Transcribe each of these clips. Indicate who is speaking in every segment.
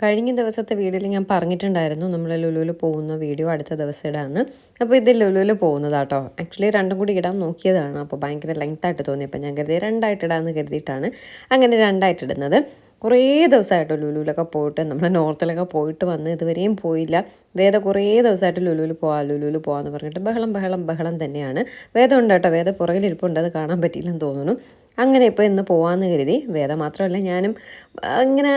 Speaker 1: കഴിഞ്ഞ ദിവസത്തെ വീഡിയോയിൽ ഞാൻ പറഞ്ഞിട്ടുണ്ടായിരുന്നു നമ്മൾ ലുലുവിൽ പോകുന്ന വീഡിയോ അടുത്ത ദിവസം ഇടാമെന്ന് അപ്പോൾ ഇത് ലുലുവിൽ പോകുന്നതാട്ടോ. ആക്ച്വലി രണ്ടും കൂടി ഇടാൻ നോക്കിയതാണ്. അപ്പോൾ ഭയങ്കര ലെങ്ത് ആയിട്ട് തോന്നി. അപ്പോൾ ഞാൻ കരുതി രണ്ടായിട്ട് ഇടാമെന്ന് കരുതിയിട്ടാണ് അങ്ങനെ രണ്ടായിട്ട് ഇടുന്നത്. കുറേ ദിവസമായിട്ട് ലുലുവിലൊക്കെ പോയിട്ട് നമ്മൾ നോർത്തിലൊക്കെ പോയിട്ട് വന്ന് ഇതുവരെയും പോയില്ല. വേദ കുറേ ദിവസമായിട്ട് ലുലുവിൽ പോവാം ലുലുവിൽ പോകാമെന്ന് പറഞ്ഞിട്ട് ബഹളം ബഹളം ബഹളം തന്നെയാണ്. വേദം ഉണ്ട് കേട്ടോ വേദ പുറകിലിരിപ്പുണ്ട്. അത് കാണാൻ പറ്റിയില്ലെന്ന് തോന്നുന്നു. അങ്ങനെ ഇപ്പോൾ ഇന്ന് പോകാമെന്ന് കരുതി. വേദ മാത്രമല്ല ഞാനും ഇങ്ങനെ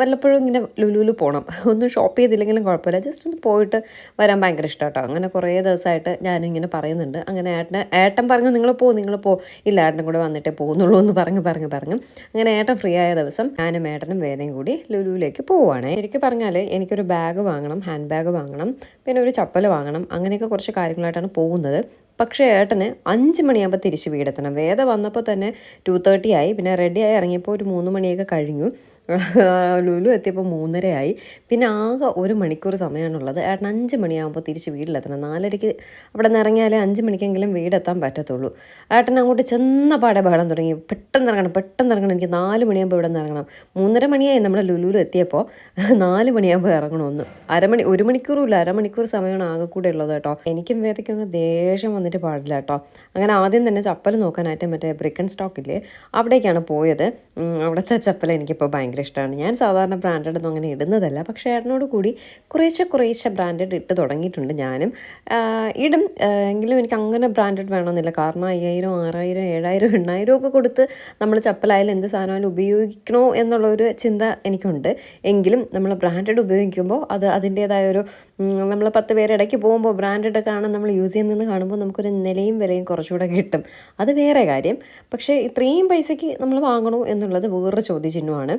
Speaker 1: വല്ലപ്പോഴും ഇങ്ങനെ ലുലുലു പോകണം ഒന്നും ഷോപ്പ് ചെയ്തില്ലെങ്കിലും കുഴപ്പമില്ല. ജസ്റ്റ് ഒന്ന് പോയിട്ട് വരാൻ ഭയങ്കര ഇഷ്ടം കേട്ടോ അങ്ങനെ കുറേ ദിവസമായിട്ട് ഇങ്ങനെ പറയുന്നുണ്ട്. അങ്ങനെ ഏട്ടൻ ഏട്ടൻ പറഞ്ഞു നിങ്ങൾ പോ നിങ്ങൾ പോ. ഇല്ല ഏട്ടനും കൂടെ വന്നിട്ടേ പോകുന്നുള്ളൂ എന്ന് പറഞ്ഞ് പറഞ്ഞ് പറഞ്ഞു. അങ്ങനെ ഏട്ടൻ ഫ്രീ ആയ ദിവസം ഞാനും ഏട്ടനും വേദയും കൂടി ലുലുവിലേക്ക് പോവുകയാണ് എനിക്ക് പറഞ്ഞാൽ എനിക്കൊരു ബാഗ് വാങ്ങണം ഹാൻഡ് ബാഗ് വാങ്ങണം പിന്നെ ഒരു ചപ്പൽ വാങ്ങണം അങ്ങനെയൊക്കെ കുറച്ച് കാര്യങ്ങളായിട്ടാണ് പോകുന്നത്. പക്ഷേ ഏട്ടന് അഞ്ച് മണിയാകുമ്പോൾ തിരിച്ച് വീടെത്തണം. വേദ വന്നപ്പോൾ തന്നെ ടു തേർട്ടി ആയി. പിന്നെ റെഡിയായി ഇറങ്ങിയപ്പോൾ ഒരു മൂന്ന് മണിയൊക്കെ കഴിഞ്ഞു. ലുലു എത്തിയപ്പോൾ മൂന്നരയായി. പിന്നെ ആകെ ഒരു മണിക്കൂർ സമയമാണുള്ളത്. ഏട്ടൻ അഞ്ച് മണിയാകുമ്പോൾ തിരിച്ച് വീട്ടിലെത്തണം. നാലരയ്ക്ക് അവിടെ നിന്ന് ഇറങ്ങിയാലേ അഞ്ച് മണിക്കെങ്കിലും വീടെത്താൻ പറ്റത്തുള്ളൂ. ഏട്ടൻ അങ്ങോട്ട് ചെന്ന പാടെ ബഹളം തുടങ്ങി. പെട്ടെന്ന് ഇറങ്ങണം പെട്ടെന്ന് ഇറങ്ങണം. എനിക്ക് നാല് മണിയാകുമ്പോൾ ഇവിടെ നിന്ന് ഇറങ്ങണം. മൂന്നര മണിയായി നമ്മൾ ലുലുവിൽ എത്തിയപ്പോൾ നാല് മണിയാകുമ്പോൾ ഇറങ്ങണമെന്ന്. അരമണി ഒരു മണിക്കൂറും ഇല്ല. അരമണിക്കൂർ സമയമാണ് ആകെ കൂടെ ഉള്ളത് കേട്ടോ. എനിക്കും വേദയ്ക്കും ദേഷ്യം വന്നിട്ട് പാടില്ല കേട്ടോ. അങ്ങനെ ആദ്യം തന്നെ ചപ്പൽ നോക്കാനായിട്ട് മറ്റേ ബ്രിക്കൻ സ്റ്റോക്കില്ലേ അവിടേക്കാണ് പോയത്. അവിടുത്തെ ചപ്പൽ എനിക്കിപ്പോൾ ഭയങ്കര ഇഷ്ടമാണ്. ഞാൻ സാധാരണ ബ്രാൻഡഡ് ഒന്നും അങ്ങനെ ഇടുന്നതല്ല. പക്ഷേ ഏട്ടനോട് കൂടി കുറേശ്ശെ കുറേശ്ശെ ബ്രാൻഡഡ് ഇട്ട് തുടങ്ങിയിട്ടുണ്ട് ഞാനും. ഇടും. എങ്കിലും എനിക്ക് അങ്ങനെ ബ്രാൻഡഡ് വേണമെന്നില്ല. കാരണം അയ്യായിരം ആറായിരം ഏഴായിരം എണ്ണായിരം ഒക്കെ കൊടുത്ത് നമ്മൾ ചപ്പലായാലും എന്ത് സാധനമായാലും ഉപയോഗിക്കണോ എന്നുള്ളൊരു ചിന്ത എനിക്കുണ്ട്. എങ്കിലും നമ്മൾ ബ്രാൻഡഡ് ഉപയോഗിക്കുമ്പോൾ അത് അതിന്റേതായ ഒരു നമ്മൾ പത്ത് പേര് ഇടയ്ക്ക് പോകുമ്പോൾ ബ്രാൻഡഡ് കാണാൻ നമ്മൾ യൂസ് ചെയ്യുന്നതെന്ന് കാണുമ്പോൾ നമുക്കൊരു നിലയും വിലയും കുറച്ചുകൂടെ കിട്ടും. അത് വേറെ കാര്യം. പക്ഷേ ഇത്രയും പൈസയ്ക്ക് നമ്മൾ വാങ്ങണോ എന്നുള്ളത് വേറൊരു ചോദ്യചിഹ്നമാണ്.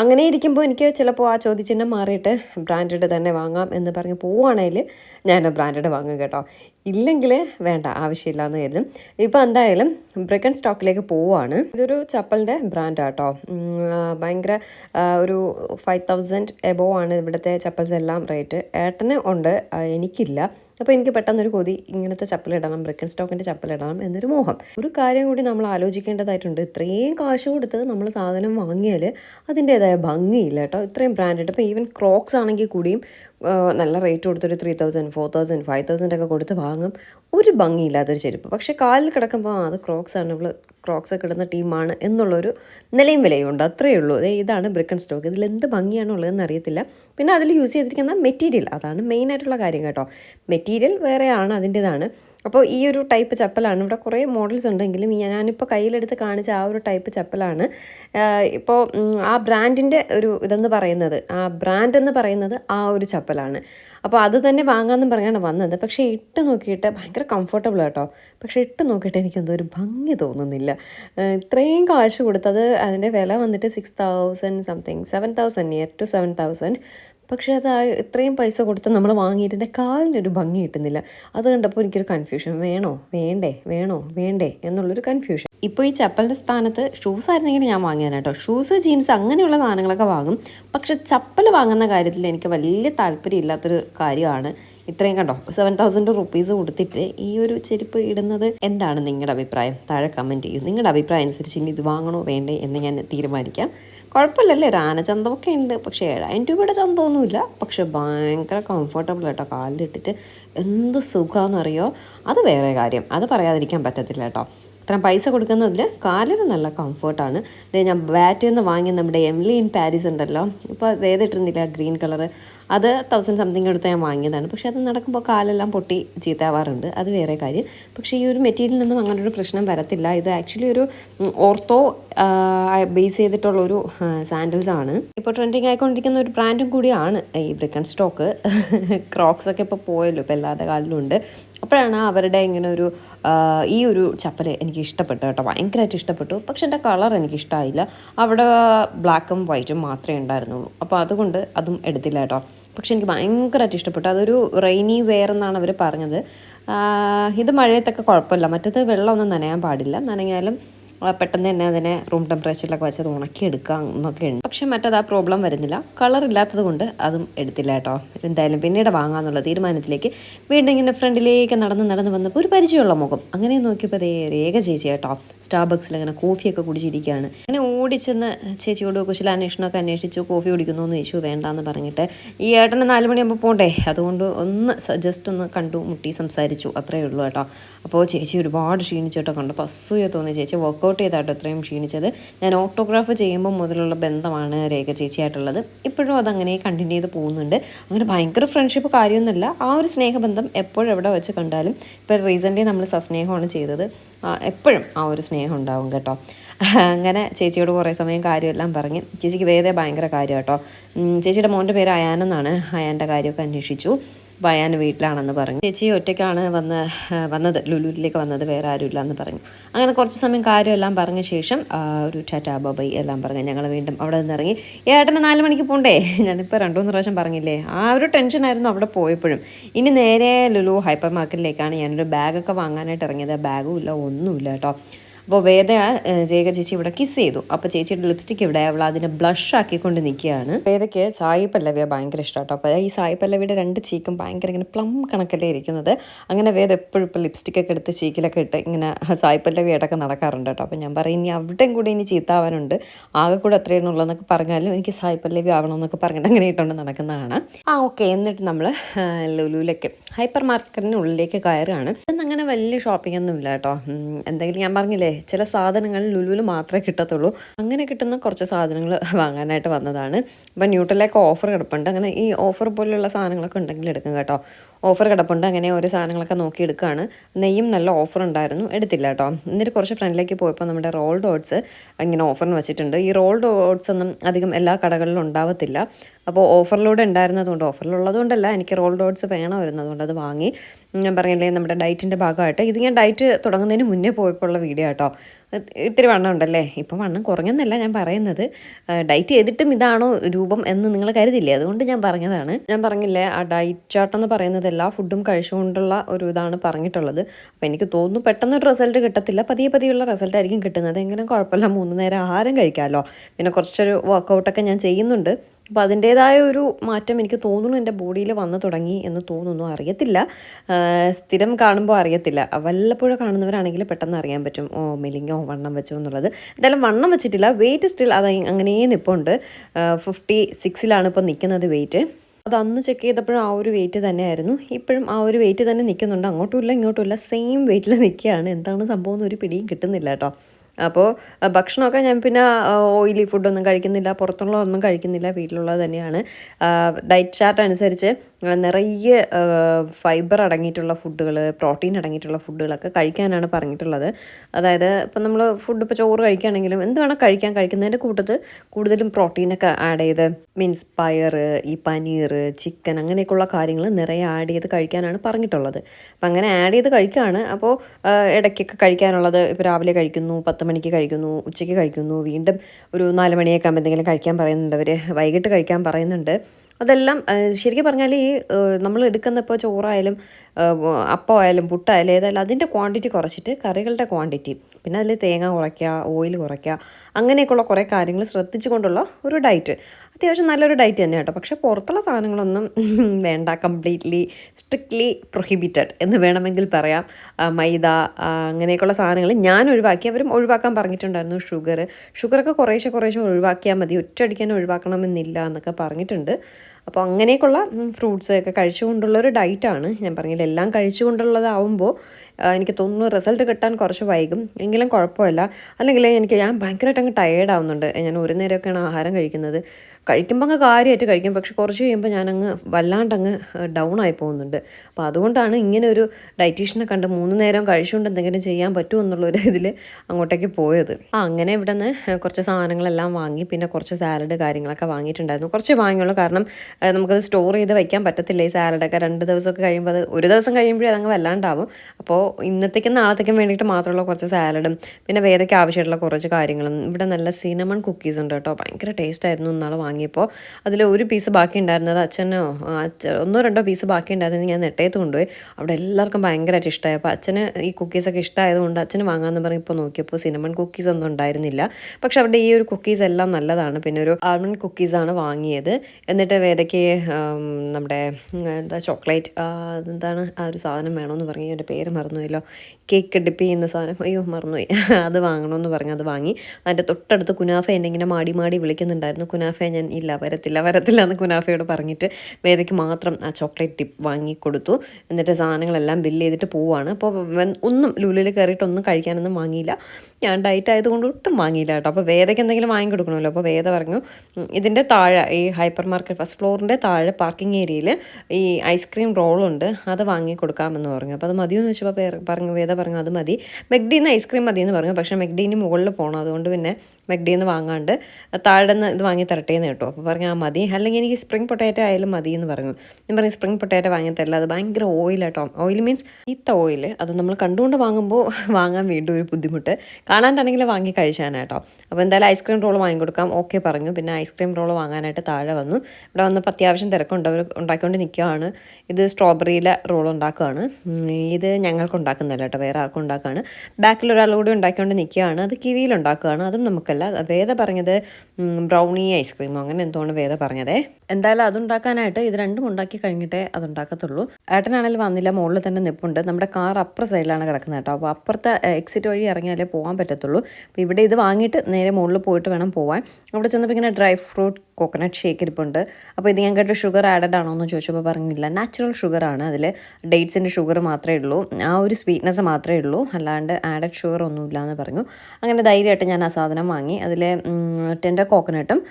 Speaker 1: അങ്ങനെ ഇരിക്കുമ്പോൾ എനിക്ക് ചിലപ്പോൾ ആ ചോദ്യചിഹ്നം മാറിയിട്ട് ബ്രാൻഡഡ് തന്നെ വാങ്ങാം എന്ന് പറഞ്ഞ് പോവുകയാണെങ്കിൽ ഞാൻ ബ്രാൻഡഡ് വാങ്ങും കേട്ടോ. ഇല്ലെങ്കിൽ വേണ്ട ആവശ്യമില്ല എന്ന് കരുതും. ഇപ്പോൾ എന്തായാലും ബ്രിക്കൻ സ്റ്റോക്കിലേക്ക് പോവുകയാണ് ഇതൊരു ചപ്പലിന്റെ ബ്രാൻഡ് ആട്ടോ. ഭയങ്കര ഒരു ഫൈവ് തൗസൻഡ് എബോ ആണ് ഇവിടുത്തെ ചപ്പൽസ് എല്ലാം റേറ്റ്. ഏട്ടന് ഉണ്ട് എനിക്കില്ല. അപ്പോൾ എനിക്ക് പെട്ടെന്നൊരു കൊതി ഇങ്ങനത്തെ ചപ്പലിടണം ബ്രിക്കൻ സ്റ്റോക്കിന്റെ ചപ്പലിടണം എന്നൊരു മോഹം. ഒരു കാര്യം കൂടി നമ്മൾ ആലോചിക്കേണ്ടതായിട്ടുണ്ട്. ഇത്രയും കാശ് കൊടുത്ത് നമ്മൾ സാധനം വാങ്ങിയാൽ അതിന്റേതായ ഭംഗിയില്ല കേട്ടോ. ഇത്രയും ബ്രാൻഡഡ് ഇപ്പോൾ ഈവൻ ക്രോക്സ് ആണെങ്കിൽ കൂടിയും നല്ല റേറ്റ് കൊടുത്തൊരു three thousand four thousand five thousand ഒക്കെ കൊടുത്ത് വാങ്ങും. ഒരു ഭംഗിയില്ലാത്തൊരു ചെരുപ്പ്. പക്ഷേ കാലിൽ കിടക്കുമ്പോൾ അത് ക്രോക്സ് ആണ്. നമ്മൾ ക്രോക്സ് ഒക്കെ ഇടുന്ന ടീമാണ് എന്നുള്ളൊരു നിലയും വിലയും ഉണ്ട് അത്രയേ ഉള്ളൂ. ദേ ഇതാണ് ബ്രിക്കൻ സ്റ്റോക്ക് ഇതിൽ എന്ത് ഭംഗിയാണ് ഉള്ളതെന്ന് അറിയത്തില്ല. പിന്നെ അതിൽ യൂസ് ചെയ്തിരിക്കുന്ന മെറ്റീരിയൽ അതാണ് മെയിനായിട്ടുള്ള കാര്യം കേട്ടോ. മെറ്റീരിയൽ വേറെയാണ് അതിന്റേതാണ്. അപ്പോൾ ഈ ഒരു ടൈപ്പ് ചപ്പലാണ്. ഇവിടെ കുറേ മോഡൽസ് ഉണ്ടെങ്കിലും ഞാനിപ്പോൾ കയ്യിലെടുത്ത് കാണിച്ച ആ ഒരു ടൈപ്പ് ചപ്പലാണ്. ഇപ്പോൾ ആ ബ്രാൻഡിന്റെ ഒരു ഇതെന്ന് പറയുന്നത് ആ ബ്രാൻഡ് എന്ന് പറയുന്നത് ആ ഒരു ചപ്പലാണ്. അപ്പോൾ അത് തന്നെ വാങ്ങാമെന്ന് പറഞ്ഞാണ് വന്നത്. പക്ഷേ ഇട്ട് നോക്കിയിട്ട് ഭയങ്കര കംഫർട്ടബിൾ കേട്ടോ പക്ഷേ ഇട്ട് നോക്കിയിട്ട് എനിക്കെന്തോ ഒരു ഭംഗി തോന്നുന്നില്ല. ഇത്രയും കാശ് കൊടുത്തത് അതിന്റെ വില വന്നിട്ട് six thousand something seven thousand near to seven thousand പക്ഷേ അത് ഇത്രയും പൈസ കൊടുത്ത് നമ്മൾ വാങ്ങിയതിന്റെ കാലിനൊരു ഭംഗി കിട്ടുന്നില്ല. അത് കണ്ടപ്പോൾ എനിക്കൊരു കൺഫ്യൂഷൻ വേണോ? വേണ്ടേ? വേണോ? വേണ്ടേ? എന്നുള്ളൊരു കൺഫ്യൂഷൻ ഇപ്പോൾ ഈ ചപ്പലിന്റെ സ്ഥാനത്ത് ഷൂസ് ആയിരുന്നെങ്കിൽ ഞാൻ വാങ്ങിയാണ് കേട്ടോ. ഷൂസ് ജീൻസ് അങ്ങനെയുള്ള സാധനങ്ങളൊക്കെ വാങ്ങും. പക്ഷേ ചപ്പൽ വാങ്ങുന്ന കാര്യത്തിൽ എനിക്ക് വലിയ താല്പര്യമില്ലാത്തൊരു കാര്യമാണ്. ഇത്രയും കണ്ടോ? സെവൻ തൗസൻഡ് റുപ്പീസ് കൊടുത്തിട്ട് ഈ ഒരു ചെരുപ്പ് ഇടുന്നത്. എന്താണ് നിങ്ങളുടെ അഭിപ്രായം? താഴെ കമന്റ് ചെയ്യൂ. നിങ്ങളുടെ അഭിപ്രായം അനുസരിച്ച് ഇനി ഇത് വാങ്ങണോ വേണ്ടേ എന്ന് ഞാൻ തീരുമാനിക്കാം. കുഴപ്പമില്ലല്ലേ? ഒരു ആനച്ചന്തമൊക്കെ ഉണ്ട്. പക്ഷേ ഏഴായിരം രൂപയുടെ ചന്തമൊന്നുമില്ല. പക്ഷേ ഭയങ്കര കംഫർട്ടബിൾ കേട്ടോ കാലിലിട്ടിട്ട് എന്ത് സുഖമാണെന്നറിയോ അത് വേറെ കാര്യം. അത് പറയാതിരിക്കാൻ പറ്റത്തില്ല കേട്ടോ. ഇത്രയും പൈസ കൊടുക്കുന്നതിൽ കാലിന് നല്ല കംഫർട്ടാണ്. ഇത് ഞാൻ ബാറ്റിൽ നിന്ന് വാങ്ങിയ നമ്മുടെ എംലി ഇൻ പാരീസ് ഉണ്ടല്ലോ. ഇപ്പോൾ വേദിട്ടിരുന്നില്ല ഗ്രീൻ കളർ. അത് തൗസൻഡ് സംതിങ് എടുത്ത് ഞാൻ വാങ്ങിയതാണ്. പക്ഷേ അത് നടക്കുമ്പോൾ കാലെല്ലാം പൊട്ടി ചീത്താവാറുണ്ട്. അത് വേറെ കാര്യം. പക്ഷേ ഈ ഒരു മെറ്റീരിയലിനൊന്നും അങ്ങനെ ഒരു പ്രശ്നം വരത്തില്ല. ഇത് ആക്ച്വലി ഒരു ഓർത്തോ ബേസ് ചെയ്തിട്ടുള്ള ഒരു സാൻഡൽസ് ആണ്. ഇപ്പോൾ ട്രെൻഡിങ് ആയിക്കൊണ്ടിരിക്കുന്ന ഒരു ബ്രാൻഡും കൂടിയാണ് ഈ ബ്രിക്കൺ സ്റ്റോക്ക്. ക്രോക്സ് ഒക്കെ ഇപ്പോൾ പോയല്ലോ ഇപ്പോൾ എല്ലാവരുടെ കാലിലും ഉണ്ട്. അപ്പോഴാണ് അവരുടെ ഇങ്ങനെ ഒരു ഈ ഒരു ചപ്പൽ എനിക്ക് ഇഷ്ടപ്പെട്ടു കേട്ടോ. ഭയങ്കരമായിട്ട് ഇഷ്ടപ്പെട്ടു. പക്ഷെ എന്റെ കളർ എനിക്ക് ഇഷ്ടമായില്ല അവിടെ ബ്ലാക്കും വൈറ്റും മാത്രമേ ഉണ്ടായിരുന്നുള്ളൂ. അപ്പോൾ അതുകൊണ്ട് അതും എടുത്തില്ല കേട്ടോ. പക്ഷെ എനിക്ക് ഭയങ്കരമായിട്ട് ഇഷ്ടപ്പെട്ടു. അതൊരു റെയിനി വെയർ എന്നാണ് അവർ പറഞ്ഞത്. ഇത് മഴയത്തൊക്കെ കുഴപ്പമില്ല. മറ്റത് വെള്ളമൊന്നും നനയാൻ പാടില്ല. നനഞ്ഞാലും പെട്ടെന്ന് തന്നെ അതിനെ റൂം ടെമ്പറേച്ചറിലൊക്കെ വെച്ചത് ഉണക്കിയെടുക്കുക എന്നൊക്കെ ഉണ്ട്. പക്ഷെ മറ്റത് ആ പ്രോബ്ലം വരുന്നില്ല. കളർ ഇല്ലാത്തത് കൊണ്ട് അതും എടുത്തില്ല കേട്ടോ. എന്തായാലും പിന്നീട് വാങ്ങാന്നുള്ള തീരുമാനത്തിലേക്ക് വീണ്ടും ഇങ്ങനെ ഫ്രണ്ടിലേക്ക് നടന്ന് നടന്ന് വന്നപ്പോൾ ഒരു പരിചയമുള്ള മുഖം. അങ്ങനെ നോക്കിയപ്പോൾ അതേ രേഖ ചേച്ചി കേട്ടോ സ്റ്റാർബക്സിൽ അങ്ങനെ കോഫിയൊക്കെ കുടിച്ചിരിക്കുകയാണ്. അങ്ങനെ ഓടിച്ചെന്ന് ചേച്ചിയോട് കുശലാന്വേഷണമൊക്കെ അന്വേഷിച്ചു കോഫി കുടിക്കുന്നു എന്ന് ചോദിച്ചു വേണ്ടാന്ന് പറഞ്ഞിട്ട് ഈ ഏട്ടന് നാല് മണിയാകുമ്പോൾ പോകണ്ടേ അതുകൊണ്ട് ഒന്ന് ജസ്റ്റ് ഒന്ന് കണ്ടു മുട്ടി സംസാരിച്ചു. അത്രയേ ഉള്ളൂ കേട്ടോ. അപ്പോൾ ചേച്ചി ഒരുപാട് ക്ഷീണിച്ചിട്ടോ കണ്ടപ്പോൾ അസൂയ തോന്നി. ചേച്ചി വർക്കൗട്ട് ചെയ്താട്ടോ ഇത്രയും ക്ഷീണിച്ചത്. ഞാൻ ഓട്ടോഗ്രാഫ് ചെയ്യുമ്പോൾ മുതലുള്ള ബന്ധമാണ് രേഖ ചേച്ചിയായിട്ടുള്ളത്. ഇപ്പോഴും അതങ്ങനെ കണ്ടിന്യൂ ചെയ്ത് പോകുന്നുണ്ട്. അങ്ങനെ ഭയങ്കര ഫ്രണ്ട്ഷിപ്പ് കാര്യമൊന്നുമല്ല. ആ ഒരു സ്നേഹബന്ധം എപ്പോഴെവിടെ വെച്ച് കണ്ടാലും ഇപ്പോൾ റീസെന്റ്ലി നമ്മൾ സസ്നേഹമാണ് ചെയ്തത്. എപ്പോഴും ആ ഒരു സ്നേഹം ഉണ്ടാവും കേട്ടോ. അങ്ങനെ ചേച്ചിയോട് കുറേ സമയം കാര്യമെല്ലാം പറഞ്ഞ് ചേച്ചിക്ക് വേറെ ഭയങ്കര കാര്യം കേട്ടോ ചേച്ചിയുടെ മോന്റെ പേര് അയാനെന്നാണ് അയാന്റെ കാര്യമൊക്കെ അന്വേഷിച്ചു. അയാൻ വീട്ടിലാണെന്ന് പറഞ്ഞു. ചേച്ചി ഒറ്റയ്ക്കാണ് വന്ന് വന്നത്. ലുലുവിലേക്ക് വന്നത് വേറെ ആരുമില്ല എന്ന് പറഞ്ഞു. അങ്ങനെ കുറച്ച് സമയം കാര്യമെല്ലാം പറഞ്ഞ ശേഷം ഒരു ടാറ്റാ ബബൈ എല്ലാം പറഞ്ഞു. ഞങ്ങൾ വീണ്ടും അവിടെ നിന്ന് ഇറങ്ങി ഏട്ടന് നാല് മണിക്ക് പോണ്ടേ? ഞാനിപ്പോൾ രണ്ടു മൂന്ന് പ്രാവശ്യം പറഞ്ഞില്ലേ? ആ ഒരു ടെൻഷനായിരുന്നു അവിടെ പോയപ്പോഴും. ഇനി നേരെ ലുലു ഹൈപ്പർ മാർക്കറ്റിലേക്കാണ് ഞാനൊരു ബാഗൊക്കെ വാങ്ങാനായിട്ട് ഇറങ്ങിയത്. ബാഗും ഇല്ല ഒന്നുമില്ല കേട്ടോ. അപ്പോൾ വേദ രേഖ ചേച്ചി ഇവിടെ കിസ് ചെയ്തു. അപ്പോൾ ചേച്ചിയുടെ ലിപ്സ്റ്റിക് ഇവിടെ അവൾ അതിനെ ബ്ലഷ് ആക്കിക്കൊണ്ട് നിൽക്കുകയാണ്. വേദയ്ക്ക് സായി പല്ലവിയെ ഭയങ്കര ഇഷ്ടമാട്ടോ അപ്പോൾ ഈ സായി പല്ലവിയുടെ രണ്ട് ചീക്കും ഭയങ്കര ഇങ്ങനെ പ്ലം കണക്കല്ലേ ഇരിക്കുന്നത്. അങ്ങനെ വേദ എപ്പോഴും ഇപ്പോൾ ലിപ്സ്റ്റിക് ഒക്കെ എടുത്ത് ചീക്കിലൊക്കെ ഇട്ട് ഇങ്ങനെ സായി പല്ലവി ഇടയ്ക്ക് നടക്കാറുണ്ട് കേട്ടോ. അപ്പോൾ ഞാൻ പറയും ഇനി അവിടെയും കൂടി ഇനി ചീത്താവാനുണ്ട്. ആകെ കൂടെ എത്രയാണ് ഉള്ളതെന്നൊക്കെ പറഞ്ഞാലും എനിക്ക് സായി പല്ലവി ആവണമെന്നൊക്കെ പറഞ്ഞിട്ട് അങ്ങനെ ഇട്ടുകൊണ്ട് നടക്കുന്നതാണ്. ആ ഓക്കെ. എന്നിട്ട് നമ്മൾ ലുലുവിലേക്ക് ഹൈപ്പർ മാർക്കറ്റിനുള്ളിലേക്ക് കയറുകയാണ്. ഇന്ന് അങ്ങനെ വലിയ ഷോപ്പിംഗ് ഒന്നും ഇല്ല കേട്ടോ. എന്തെങ്കിലും ഞാൻ പറഞ്ഞില്ലേ ചില സാധനങ്ങൾ ലുലുവിൽ മാത്രമേ കിട്ടത്തുള്ളൂ. അങ്ങനെ കിട്ടുന്ന കുറച്ച് സാധനങ്ങൾ വാങ്ങാനായിട്ട് വന്നതാണ്. ഇപ്പം ന്യൂട്രലേക്ക് ഓഫർ കിടപ്പുണ്ട് അങ്ങനെ ഈ ഓഫർ പോലെയുള്ള സാധനങ്ങളൊക്കെ ഉണ്ടെങ്കിൽ എടുക്കും കേട്ടോ. ഓഫർ കിടപ്പുണ്ട്. അങ്ങനെ ഓരോ സാധനങ്ങളൊക്കെ നോക്കി എടുക്കുകയാണ് നെയ്യും നല്ല ഓഫർ ഉണ്ടായിരുന്നു. എടുത്തില്ല കേട്ടോ. എന്നിട്ട് കുറച്ച് ഫ്രണ്ടിലേക്ക് പോയപ്പോൾ നമ്മുടെ റോൾഡ് ഓട്സ് ഇങ്ങനെ ഓഫറിന് വെച്ചിട്ടുണ്ട്. ഈ റോൾഡ് ഓട്സ് ഒന്നും അധികം എല്ലാ കടകളിലും ഉണ്ടാവത്തില്ല. അപ്പോൾ ഓഫറിലൂടെ ഉണ്ടായിരുന്നതുകൊണ്ട് ഓഫറിലുള്ളതുകൊണ്ടല്ല എനിക്ക് റോൾ ഡോട്ട്സ് വേണമായിരുന്നു അതുകൊണ്ട് അത് വാങ്ങി. ഞാൻ പറഞ്ഞില്ലേ നമ്മുടെ ഡയറ്റിന്റെ ഭാഗമായിട്ട്. ഇത് ഞാൻ ഡയറ്റ് തുടങ്ങുന്നതിന് മുന്നേ പോയപ്പോൾ ഉള്ള വീഡിയോ കേട്ടോ. ഇത്തിരി വണ്ണം ഉണ്ടല്ലേ? ഇപ്പം വണ്ണം കുറഞ്ഞെന്നല്ല ഞാൻ പറയുന്നത്. ഡയറ്റ് ചെയ്തിട്ടും ഇതാണോ രൂപം എന്ന് നിങ്ങൾ കരുതില്ലേ? അതുകൊണ്ട് ഞാൻ പറഞ്ഞതാണ്. ഞാൻ പറഞ്ഞില്ലേ ആ ഡയറ്റ് ചാർട്ട് എന്ന് പറയുന്നത് എല്ലാ ഫുഡും കഴിച്ചുകൊണ്ടുള്ള ഒരു ഇതാണ് പറഞ്ഞിട്ടുള്ളത്. അപ്പോൾ എനിക്ക് തോന്നുന്നു പെട്ടെന്നൊരു റിസൾട്ട് കിട്ടത്തില്ല. പതിയെ പതിയുള്ള റിസൾട്ട് ആയിരിക്കും കിട്ടുന്നത്. എങ്കിലും കുഴപ്പമില്ല. മൂന്ന് നേരം ആഹാരം കഴിക്കാമല്ലോ. പിന്നെ കുറച്ചൊരു വർക്കൗട്ടൊക്കെ ഞാൻ ചെയ്യുന്നുണ്ട്. അപ്പോൾ അതിന്റേതായ ഒരു മാറ്റം എനിക്ക് തോന്നുന്നു എന്റെ ബോഡിയിൽ വന്നു തുടങ്ങി എന്ന് തോന്നുന്നു. അറിയത്തില്ല. സ്ഥിരം കാണുമ്പോൾ അറിയത്തില്ല. വല്ലപ്പോഴും കാണുന്നവരാണെങ്കിൽ പെട്ടെന്ന് അറിയാൻ പറ്റും. ഓ മെലിങ്ങോ വണ്ണം വെച്ചോ എന്നുള്ളത്. എന്തായാലും വണ്ണം വെച്ചിട്ടില്ല. വെയിറ്റ് സ്റ്റിൽ അത് അങ്ങനെ നിൽപ്പുണ്ട് ഫിഫ്റ്റി സിക്സിലാണ് ഇപ്പോൾ നിൽക്കുന്നത് വെയിറ്റ് അത് അന്ന് ചെക്ക് ചെയ്തപ്പോഴും ആ ഒരു വെയിറ്റ് തന്നെയായിരുന്നു. ഇപ്പോഴും ആ ഒരു വെയിറ്റ് തന്നെ നിൽക്കുന്നുണ്ട്. അങ്ങോട്ടും ഇല്ല ഇങ്ങോട്ടും ഇല്ല. സെയിം വെയിറ്റിൽ നിൽക്കുകയാണ്. എന്താണ് സംഭവം എന്നൊരു പിടിയും കിട്ടുന്നില്ല കേട്ടോ. അപ്പോൾ ഭക്ഷണമൊക്കെ ഞാൻ പിന്നെ ഓയിലി ഫുഡൊന്നും കഴിക്കുന്നില്ല പുറത്തുള്ള ഒന്നും കഴിക്കുന്നില്ല വീട്ടിലുള്ളത് തന്നെയാണ്. ഡയറ്റ് ചാർട്ട് അനുസരിച്ച് നിറയെ ഫൈബർ അടങ്ങിയിട്ടുള്ള ഫുഡുകൾ പ്രോട്ടീൻ അടങ്ങിയിട്ടുള്ള ഫുഡുകളൊക്കെ കഴിക്കാനാണ് പറഞ്ഞിട്ടുള്ളത്. അതായത് ഇപ്പം നമ്മൾ ഫുഡ് ഇപ്പോൾ ചോറ് കഴിക്കുകയാണെങ്കിലും എന്ത് വേണം കഴിക്കാൻ കഴിക്കുന്നതിന്റെ കൂട്ടത്ത് കൂടുതലും പ്രോട്ടീനൊക്കെ ആഡ് ചെയ്ത് മീൻസ് പയർ ഈ പനീർ ചിക്കൻ അങ്ങനെയൊക്കെയുള്ള കാര്യങ്ങൾ നിറയെ ആഡ് ചെയ്ത് കഴിക്കാനാണ് പറഞ്ഞിട്ടുള്ളത്. അപ്പം അങ്ങനെ ആഡ് ചെയ്ത് കഴിക്കുകയാണ് അപ്പോൾ ഇടയ്ക്കൊക്കെ കഴിക്കാനുള്ളത് ഇപ്പോൾ രാവിലെ കഴിക്കുന്നു പത്ത് മണിക്ക് കഴിക്കുന്നു ഉച്ചയ്ക്ക് കഴിക്കുന്നു വീണ്ടും ഒരു നാല് മണിയൊക്കെ ആകുമ്പോൾ എന്തെങ്കിലും കഴിക്കാൻ പറയുന്നുണ്ട് അവർ വൈകിട്ട് കഴിക്കാൻ പറയുന്നുണ്ട്. അതെല്ലാം ശരിക്കും പറഞ്ഞാൽ ഈ നമ്മൾ എടുക്കുന്ന ഇപ്പോൾ ചോറായാലും അപ്പമായാലും പുട്ടായാലും ഏതായാലും അതിന്റെ ക്വാണ്ടിറ്റി കുറച്ചിട്ട് കറികളുടെ ക്വാണ്ടിറ്റി. പിന്നെ അതിൽ തേങ്ങ കുറയ്ക്കുക ഓയിൽ കുറയ്ക്കുക അങ്ങനെയൊക്കെയുള്ള കുറേ കാര്യങ്ങൾ ശ്രദ്ധിച്ചുകൊണ്ടുള്ള ഒരു ഡയറ്റ്. അത്യാവശ്യം നല്ലൊരു ഡയറ്റ് തന്നെ കേട്ടോ. പക്ഷേ പുറത്തുള്ള സാധനങ്ങളൊന്നും വേണ്ട. കംപ്ലീറ്റ്ലി സ്ട്രിക്ട്ലി പ്രൊഹിബിറ്റഡ് എന്ന് വേണമെങ്കിൽ പറയാം. മൈദ അങ്ങനെയൊക്കെയുള്ള സാധനങ്ങൾ ഞാൻ ഒഴിവാക്കി. അവരും ഒഴിവാക്കാൻ പറഞ്ഞിട്ടുണ്ടായിരുന്നു ഷുഗർ ഷുഗറൊക്കെ കുറേശ്ശെ കുറേശ്ശെ ഒഴിവാക്കിയാൽ മതി. ഒറ്റയടിക്കാൻ ഒഴിവാക്കണമെന്നില്ല എന്നൊക്കെ പറഞ്ഞിട്ടുണ്ട്. അപ്പോൾ അങ്ങനെയൊക്കെയുള്ള ഫ്രൂട്ട്സ് ഒക്കെ കഴിച്ചുകൊണ്ടുള്ള ഒരു ഡയറ്റാണ് ഞാൻ പറഞ്ഞില്ല എല്ലാം കഴിച്ചുകൊണ്ടുള്ളതാവുമ്പോൾ എനിക്ക് തോന്നുന്നു റിസൾട്ട് കിട്ടാൻ കുറച്ച് വൈകും. എങ്കിലും കുഴപ്പമില്ല. അല്ലെങ്കിൽ എനിക്ക് ഞാൻ ഭയങ്കരമായിട്ട് അങ്ങ് ടയേർഡ് ആവുന്നുണ്ട്. ഞാൻ ഒരു നേരമൊക്കെയാണ് ആഹാരം കഴിക്കുന്നത്. കഴിക്കുമ്പോൾ അങ്ങ് കാര്യമായിട്ട് കഴിക്കും. പക്ഷെ കുറച്ച് കഴിയുമ്പോൾ ഞാനങ്ങ് വല്ലാണ്ടങ്ങ് ഡൗൺ ആയി പോകുന്നുണ്ട്. അപ്പോൾ അതുകൊണ്ടാണ് ഇങ്ങനെ ഒരു ഡയറ്റീഷ്യനെ കണ്ട് മൂന്ന് നേരം കഴിച്ചുകൊണ്ട് എന്തെങ്കിലും ചെയ്യാൻ പറ്റുമോ എന്നുള്ളൊരു ഇതിൽ അങ്ങോട്ടേക്ക് പോയത്. ആ അങ്ങനെ ഇവിടെ നിന്ന് കുറച്ച് സാധനങ്ങളെല്ലാം വാങ്ങി പിന്നെ കുറച്ച് സാലഡ് കാര്യങ്ങളൊക്കെ വാങ്ങിയിട്ടുണ്ടായിരുന്നു. കുറച്ച് വാങ്ങിയുള്ളൂ. കാരണം നമുക്കത് സ്റ്റോർ ചെയ്ത് വയ്ക്കാൻ പറ്റത്തില്ല. ഈ സാലഡൊക്കെ രണ്ട് ദിവസമൊക്കെ കഴിയുമ്പോൾ അത് ഒരു ദിവസം കഴിയുമ്പോഴേ അതങ്ങ് വല്ലാണ്ടാവും. അപ്പോൾ ഇന്നത്തേക്കും നാളത്തേക്കും വേണ്ടിയിട്ട് മാത്രമുള്ള കുറച്ച് സാലഡും പിന്നെ വേദയ്ക്ക് ആവശ്യമായിട്ടുള്ള കുറച്ച് കാര്യങ്ങളും. ഇവിടെ നല്ല സിനമൺ കുക്കീസ് ഉണ്ട് കേട്ടോ. ഭയങ്കര ടേസ്റ്റ് ആയിരുന്നു. ഇന്നാൾ വാങ്ങി വാങ്ങിയപ്പോൾ അതിൽ ഒരു പീസ് ബാക്കി ഉണ്ടായിരുന്നത് അച്ഛനോ അച്ഛ ഒന്നോ രണ്ടോ പീസ് ബാക്കി ഉണ്ടായിരുന്നത് ഞാൻ നെട്ടയത്ത് കൊണ്ടുപോയി. അവിടെ എല്ലാവർക്കും ഭയങ്കരമായിട്ട് ഇഷ്ടമായി. അപ്പോൾ അച്ഛന് ഈ കുക്കീസൊക്കെ ഇഷ്ടമായതുകൊണ്ട് അച്ഛന് വാങ്ങാമെന്ന് പറഞ്ഞ് ഇപ്പോൾ നോക്കിയപ്പോൾ സിനമൺ കുക്കീസ് ഒന്നും ഉണ്ടായിരുന്നില്ല. പക്ഷെ അവിടെ ഈ ഒരു കുക്കീസ് എല്ലാം നല്ലതാണ്. പിന്നെ ഒരു ആൽമണ്ട് കുക്കീസാണ് വാങ്ങിയത്. എന്നിട്ട് വേദയ്ക്ക് നമ്മുടെ എന്താ ചോക്ലേറ്റ് എന്താണ് ആ ഒരു സാധനം വേണമെന്ന് പറഞ്ഞ് എന്റെ പേര് മറന്നുപോയല്ലോ. കേക്ക് ഡിപ്പ് ചെയ്യുന്ന സാധനം. അയ്യോ മറന്നുപോയി. അത് വാങ്ങണമെന്ന് പറഞ്ഞ് അത് വാങ്ങി. അതിന്റെ തൊട്ടടുത്ത് കുനാഫ എന്നെ ഇങ്ങനെ മാടി മാടി വിളിക്കുന്നുണ്ടായിരുന്നു. കുനാഫ ഞാൻ ഇല്ല വരത്തില്ല വരത്തില്ല എന്ന് കുനാഫയോട് പറഞ്ഞിട്ട് വേദയ്ക്ക് മാത്രം ആ ചോക്ലേറ്റ് ടിപ്പ് വാങ്ങി കൊടുത്തു എന്നിട്ട് സാധനങ്ങളെല്ലാം ബില്ല് ചെയ്തിട്ട് പോവാണ്. അപ്പോൾ ഒന്നും ലുലുവിൽ കയറിയിട്ട് ഒന്നും കഴിക്കാനൊന്നും വാങ്ങിയില്ല. ഞാൻ ഡയറ്റ് ആയതുകൊണ്ട് ഒട്ടും വാങ്ങിയില്ല കേട്ടോ. അപ്പോൾ വേദയ്ക്ക് എന്തെങ്കിലും വാങ്ങി കൊടുക്കണമല്ലോ അപ്പോൾ വേദ പറഞ്ഞു "ഉം, ഇതിന്റെ താഴെ ഈ ഹൈപ്പർ മാർക്കറ്റ് ഫസ്റ്റ് ഫ്ലോറിന്റെ താഴെ പാർക്കിംഗ് ഏരിയയിൽ ഈ ഐസ്ക്രീം റോളുണ്ട് അത് വാങ്ങി കൊടുക്കാമെന്ന് പറഞ്ഞു. അപ്പോൾ അത് മതിയെന്ന് വെച്ചപ്പോൾ പറഞ്ഞു വേദ പറഞ്ഞു അത് മതി. മെഗ്ഡീന്ന് ഐസ്ക്രീം മതിയെന്ന് പറഞ്ഞു. പക്ഷേ മെഗ്ഡീന് മുകളിൽ പോകണം അതുകൊണ്ട് പിന്നെ മെഗ്ഡിന്ന് വാങ്ങാണ്ട് താഴെ നിന്ന് ഇത് വാങ്ങി തരട്ടേന്ന് കേട്ടോ. അപ്പോൾ പറഞ്ഞു ആ മതി. അല്ലെങ്കിൽ എനിക്ക് സ്പ്രിംഗ് പൊട്ടാറ്റോ ആയാലും മതി എന്ന് പറഞ്ഞു. ഞാൻ പറഞ്ഞു സ്പ്രിംഗ് പൊട്ടാറ്റോ വാങ്ങി തരില്ല. അത് ഭയങ്കര ഓയിലാട്ടോ ഓയിൽ മീൻസ് ഈത്ത ഓയിൽ അത് നമ്മൾ കണ്ടുകൊണ്ട് വാങ്ങുമ്പോൾ വാങ്ങാൻ വീണ്ടും ഒരു ബുദ്ധിമുട്ട്. കാണാണ്ടാണെങ്കിൽ വാങ്ങി കഴിച്ചാനാട്ടോ അപ്പോൾ എന്തായാലും ഐസ്ക്രീം റോൾ വാങ്ങി കൊടുക്കാം. ഓക്കെ പറഞ്ഞു. പിന്നെ ഐസ്ക്രീം റോൾ വാങ്ങാനായിട്ട് താഴെ വന്നു. ഇവിടെ വന്നപ്പോൾ അത്യാവശ്യം തിരക്കുണ്ട്. അവർ ഉണ്ടാക്കിക്കൊണ്ട് നിൽക്കുകയാണ് ഇത് സ്ട്രോബെറിയിലെ റോൾ ഉണ്ടാക്കുകയാണ് ഇത് ഞങ്ങൾക്ക് ഉണ്ടാക്കുന്നില്ല കേട്ടോ വേറെ ആർക്കും ഉണ്ടാക്കുകയാണ് ബാക്കിൽ ഒരാൾ കൂടി ഉണ്ടാക്കിക്കൊണ്ട് നിൽക്കുകയാണ് അത് കിവിയിൽ ഉണ്ടാക്കുകയാണ് അതും നമുക്കല്ല വേദ പറഞ്ഞത് ബ്രൗണി ഐസ്ക്രീമോ അങ്ങനെ എന്തോണ് വേദ പറഞ്ഞതേ? എന്തായാലും അതുണ്ടാക്കാനായിട്ട് ഇത് രണ്ടും ഉണ്ടാക്കി കഴിഞ്ഞിട്ടേ അതുണ്ടാക്കത്തുള്ളൂ. ഏട്ടനാണെങ്കിൽ വന്നില്ല മുകളിൽ തന്നെ നിപ്പുണ്ട്. നമ്മുടെ കാർ അപ്പുറ സൈഡിലാണ് കിടക്കുന്നത് കേട്ടോ. അപ്പോൾ അപ്പുറത്തെ എക്സിറ്റ് വഴി ഇറങ്ങിയാലേ പോകാൻ പറ്റത്തുള്ളൂ. അപ്പോൾ ഇവിടെ ഇത് വാങ്ങിയിട്ട് നേരെ മുകളിൽ പോയിട്ട് വേണം പോകാൻ അവിടെ ചെന്നപ്പോൾ ഇങ്ങനെ ഡ്രൈ ഫ്രൂട്ട് കോക്കനട്ട് ഷേക്ക് ഇരിപ്പുണ്ട്. അപ്പോൾ ഇത് ഞാൻ കേട്ട് ഷുഗർ ആഡഡ് ആണോ എന്ന് ചോദിച്ചപ്പോൾ പറഞ്ഞില്ല. നാച്ചുറൽ ഷുഗർ ആണ്. അതിൽ ഡേറ്റ്സിന്റെ ഷുഗർ മാത്രമേ ഉള്ളൂ. ആ ഒരു സ്വീറ്റ്നെസ് മാത്രമേ ഉള്ളൂ. അല്ലാണ്ട് ആഡഡ് ഷുഗർ ഒന്നുമില്ല എന്ന് പറഞ്ഞു. അങ്ങനെ ധൈര്യമായിട്ട് ഞാൻ ആ സാധനം വാങ്ങി. അതിൽ ടെൻഡർ കോക്കനട്ടും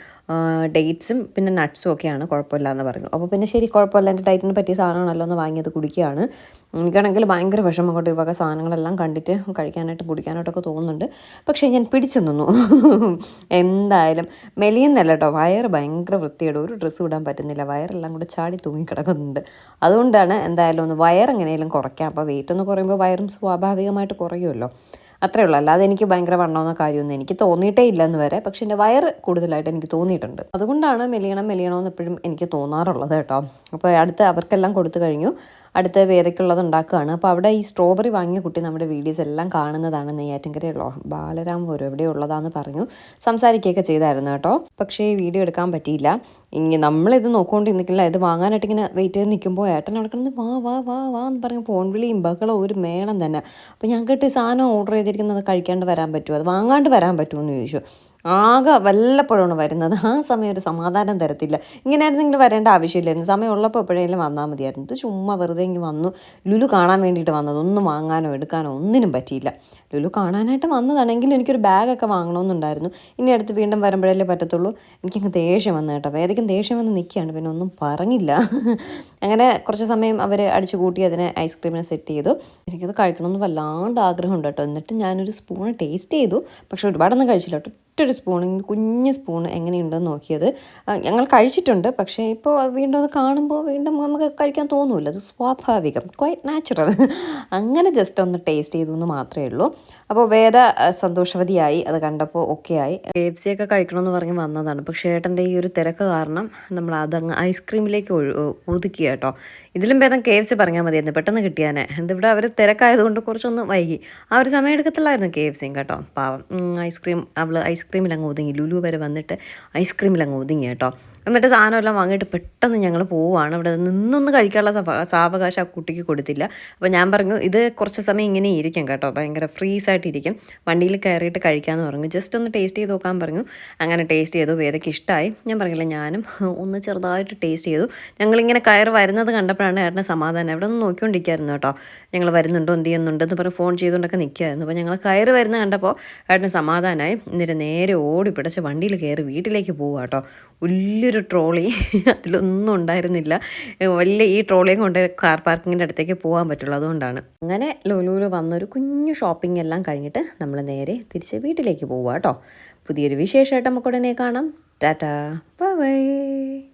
Speaker 1: ഡേറ്റ്സും പിന്നെ നട്ട്സും ഒക്കെയാണ് കുഴപ്പമില്ല എന്ന് പറഞ്ഞു. അപ്പോൾ പിന്നെ ശരി കുഴപ്പമില്ല. എന്റെ ഡയറ്റിന് പറ്റിയ സാധനമാണല്ലോ എന്ന് വാങ്ങിയത് കുടിക്കുകയാണ്. എനിക്കാണെങ്കിൽ ഭയങ്കര വിഷമം കൊണ്ട് ഈ സാധനങ്ങളെല്ലാം കണ്ടിട്ട് കഴിക്കാനായിട്ട് കുടിക്കാനായിട്ടൊക്കെ തോന്നുന്നുണ്ട്. പക്ഷേ ഞാൻ പിടിച്ചു നിന്നു. എന്തായാലും മെലിയുന്നല്ല കേട്ടോ. വയറ് ഭയങ്കര വൃത്തിയുടെ ഒരു ഡ്രസ്സ് ഇടാൻ പറ്റുന്നില്ല. വയറെല്ലാം കൂടെ ചാടി തൂങ്ങി കിടക്കുന്നുണ്ട് അതുകൊണ്ടാണ് എന്തായാലും ഒന്ന് വയറെങ്ങനെയും കുറയ്ക്കാം. അപ്പോൾ വെയിറ്റ് ഒന്ന് കുറയുമ്പോൾ വയറും സ്വാഭാവികമായിട്ട് കുറയുമല്ലോ. അത്രേ ഉള്ളൂ. അല്ലാതെ എനിക്ക് ഭയങ്കര വണ്ണമെന്ന കാര്യമൊന്നും എനിക്ക് തോന്നിയിട്ടേ ഇല്ലെന്ന് വരെ പക്ഷെ എന്റെ വയറ് കൂടുതലായിട്ട് എനിക്ക് തോന്നിയിട്ടുണ്ട്. അതുകൊണ്ടാണ് മെലിയണം മെലിയണമെന്ന് എപ്പോഴും എനിക്ക് തോന്നാറുള്ളത് കേട്ടോ. അപ്പോൾ അടുത്ത് അവർക്കെല്ലാം കൊടുത്തു കഴിഞ്ഞു. അടുത്ത വേദയ്ക്കുള്ളത് ഉണ്ടാക്കുകയാണ്. അപ്പോൾ അവിടെ ഈ സ്ട്രോബെറി വാങ്ങിയ കുട്ടി നമ്മുടെ വീഡിയോസ് എല്ലാം കാണുന്നതാണ്. നെയ്യാറ്റിൻകരയുള്ളോ ബാലരാം എവിടെ ഉള്ളതാന്ന് പറഞ്ഞു സംസാരിക്കുകയൊക്കെ ചെയ്തായിരുന്നു കേട്ടോ. പക്ഷേ വീഡിയോ എടുക്കാൻ പറ്റിയില്ല. ഇങ്ങനെ നമ്മളിത് നോക്കിക്കൊണ്ട് നിൽക്കില്ല ഇത് വാങ്ങാനായിട്ട് ഇങ്ങനെ വെയിറ്റ് ചെയ്ത് നിൽക്കുമ്പോൾ ഏട്ടൻ അവിടെ കിടന്ന് വാ വാ വാ വാ എന്ന് പറഞ്ഞ് ഫോൺ വിളിയും ബഹളം ഒരു മേളം തന്നെ. അപ്പോൾ ഞാൻ കേട്ട് സാധനം ഓർഡർ ചെയ്തിരിക്കുന്നത് കഴിക്കാണ്ട് വരാൻ പറ്റുമോ? അത് വാങ്ങാണ്ട് വരാൻ പറ്റുമോ എന്ന് ചോദിച്ചു. ആകെ വല്ലപ്പോഴാണ് വരുന്നത്. ആ സമയം ഒരു സമാധാനം തരത്തില്ല. ഇങ്ങനെ ആയിരുന്നെങ്കിൽ വരേണ്ട ആവശ്യമില്ലായിരുന്നു. സമയം ഉള്ളപ്പോൾ എപ്പോഴെങ്കിലും വന്നാൽ മതിയായിരുന്നു. ഇത് ചുമ്മാ വെറുതെ ഇങ്ങ് വന്നു. ലുലു കാണാൻ വേണ്ടിയിട്ട് വന്നത്. ഒന്നും വാങ്ങാനോ എടുക്കാനോ ഒന്നിനും പറ്റിയില്ല. ലുലു കാണാനായിട്ട് വന്നതാണെങ്കിൽ എനിക്കൊരു ബാഗൊക്കെ വാങ്ങണമെന്നുണ്ടായിരുന്നു. ഇനി അടുത്ത് വീണ്ടും വരുമ്പോഴല്ലേ പറ്റത്തുള്ളൂ. എനിക്കങ്ങ് ദേഷ്യം വന്നു കേട്ടോ. ഏതെങ്കിലും ദേഷ്യം വന്ന് നിൽക്കുകയാണ്. പിന്നെ ഒന്നും പറഞ്ഞില്ല. അങ്ങനെ കുറച്ച് സമയം അവർ അടിച്ചു കൂട്ടി അതിനെ ഐസ്ക്രീമിനെ സെറ്റ് ചെയ്തു. എനിക്കത് കഴിക്കണമെന്ന് വല്ലാണ്ട് ആഗ്രഹമുണ്ട് കേട്ടോ. എന്നിട്ട് ഞാനൊരു സ്പൂൺ ടേസ്റ്റ് ചെയ്തു. പക്ഷെ ഒരുപാടൊന്നും കഴിച്ചില്ല. കേട്ടോ സ്പൂൺ ഇങ്ങനെ കുഞ്ഞ് സ്പൂൺ എങ്ങനെയുണ്ടെന്ന് നോക്കിയത്. ഞങ്ങൾ കഴിച്ചിട്ടുണ്ട് പക്ഷേ ഇപ്പോൾ വീണ്ടും അത് കാണുമ്പോൾ വീണ്ടും നമുക്ക് കഴിക്കാൻ തോന്നില്ല. അത് സ്വാഭാവികം ക്വൈറ്റ് നാച്ചുറൽ അങ്ങനെ ജസ്റ്റ് ഒന്ന് ടേസ്റ്റ് ചെയ്തു എന്ന് മാത്രമേ ഉള്ളൂ. അപ്പോൾ വേദ സന്തോഷവതിയായി അത് കണ്ടപ്പോൾ ഓക്കെ ആയി. കെ എഫ് സി ഒക്കെ കഴിക്കണമെന്ന് പറഞ്ഞ് വന്നതാണ് പക്ഷേ ഏട്ടന്റെ ഈ ഒരു തിരക്ക് കാരണം നമ്മൾ അതങ്ങ് ഐസ്ക്രീമിലേക്ക് ഒഴു ഒതുക്കി കേട്ടോ. ഇതിലും ഭേദം കെ എഫ് സി പറഞ്ഞാൽ മതിയായിരുന്നു പെട്ടെന്ന് കിട്ടിയാനെ. എന്തിവിടെ അവർ തിരക്കായതുകൊണ്ട് കുറച്ചൊന്ന് വൈകി. ആ ഒരു സമയം എടുക്കത്തില്ലായിരുന്നു കെ എഫ് സിയും കേട്ടോ. പാവം. ഐസ്ക്രീം അവൾ ഐസ്ക്രീമിൽ അങ്ങ് ഒതുങ്ങി. ലുലു വരെ വന്നിട്ട് ഐസ്ക്രീമിൽ അങ്ങ് ഒതുങ്ങി കേട്ടോ. എന്നിട്ട് സാധനമെല്ലാം വാങ്ങിയിട്ട് പെട്ടെന്ന് ഞങ്ങൾ പോവുകയാണ് അവിടെ നിന്നൊന്ന് കഴിക്കാനുള്ള സവ- സാവകാശം ആ കുട്ടിക്ക് കൊടുത്തില്ല. അപ്പോൾ ഞാൻ പറഞ്ഞു ഇത് കുറച്ച് സമയം ഇങ്ങനെ ഇരിക്കും കേട്ടോ. ഭയങ്കര ഫ്രീസ് ആയിട്ടിരിക്കും വണ്ടിയിൽ കയറിയിട്ട് കഴിക്കാമെന്ന് പറഞ്ഞു. ജസ്റ്റ് ഒന്ന് ടേസ്റ്റ് ചെയ്ത് നോക്കാൻ പറഞ്ഞു. അങ്ങനെ ടേസ്റ്റ് ചെയ്തു. വേദയ്ക്ക് ഇഷ്ടമായി ഞാൻ പറഞ്ഞില്ല ഞാനും ഒന്ന് ചെറുതായിട്ട് ടേസ്റ്റ് ചെയ്തു. ഞങ്ങളിങ്ങനെ കയറി വരുന്നത് കണ്ടപ്പോഴാണ് ഏട്ടന്റെ സമാധാനം. അവിടെ ഒന്ന് നോക്കിക്കൊണ്ടിരിക്കുകയായിരുന്നു കേട്ടോ. ഞങ്ങൾ വരുന്നുണ്ടോ എന്ത് ചെയ്യുന്നുണ്ടെന്ന് പറഞ്ഞ് ഫോൺ ചെയ്തുകൊണ്ടൊക്കെ നിൽക്കുകയായിരുന്നു അപ്പോൾ ഞങ്ങൾ കയറി വരുന്ന കണ്ടപ്പോൾ ഏട്ടന് സമാധാനമായി എന്നിട്ട് നേരെ ഓടി പിടിച്ച് വണ്ടിയിൽ കയറി വീട്ടിലേക്ക് പോവുക കേട്ടോ. വലിയൊരു ട്രോളി അതിലൊന്നും ഉണ്ടായിരുന്നില്ല. വലിയ ഈ ട്രോളിയും കൊണ്ട് കാർ പാർക്കിങ്ങിന്റെ അടുത്തേക്ക് പോകാൻ പറ്റുള്ളൂ അതുകൊണ്ടാണ്. അങ്ങനെ ലുലുവിൽ വന്നൊരു കുഞ്ഞു ഷോപ്പിംഗ് എല്ലാം കഴിഞ്ഞിട്ട് നമ്മൾ നേരെ തിരിച്ച് വീട്ടിലേക്ക് പോവുക കേട്ടോ. പുതിയൊരു വിശേഷമായിട്ട് നമുക്ക് ഉടനെ കാണാം. ടാറ്റാ. ബൈ.